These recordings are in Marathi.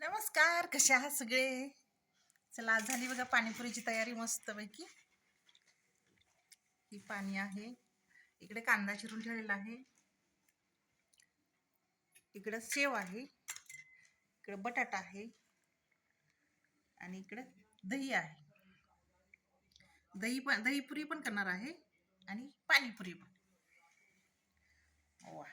नमस्कार कसे आहात सगळे? चला आज झाली बघा पाणीपुरीची तयारी मस्तपैकी. ही पाणी आहे. इकडे कांदा चिरून ठेवलेला आहे. इकडं सेव आहे. इकडे बटाटा आहे. आणि इकडे दही आहे. दही पण दहीपुरी पण करणार आहे आणि पाणीपुरी पण. वा.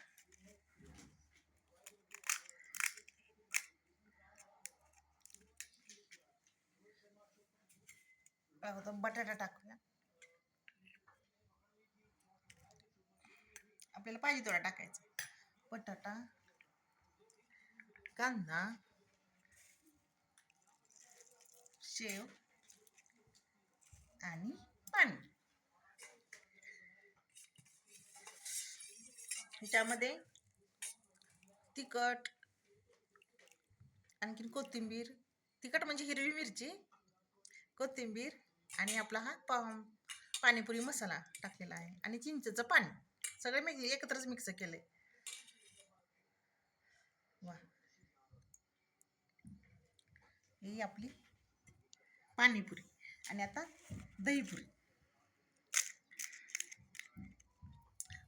बटाटा टाकूया. आपल्याला पाहिजे तेवढा टाकायचा. बटाटा कांदा शेव आणि पाणी. ह्याच्यामध्ये तिखट आणखीन कोथिंबीर. तिखट म्हणजे हिरवी मिरची. कोथिंबीर आणि आपला हा पा पाणीपुरी मसाला टाकलेला आहे आणि चिंचेचं पाणी. सगळं मी एकत्रच मिक्स केले वा. ही आपली पाणीपुरी आणि आता दहीपुरी.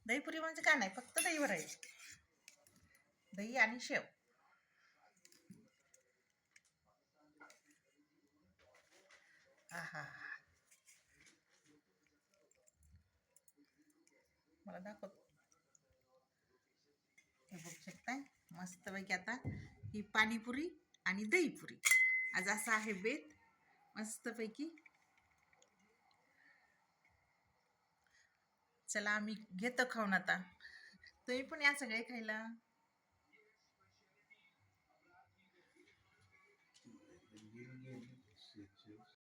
दहीपुरी म्हणजे काय नाही फक्त दही भरायची दही आणि शेव. आहा मला दाखवतो. हे बघू शकताय? मस्तपैकी आता ही पाणीपुरी आणि दहीपुरी. आज असा आहे बेत. मस्तपैकी. चला आम्ही घेतो खाऊन आता. तुम्ही पण या सगळे खायला.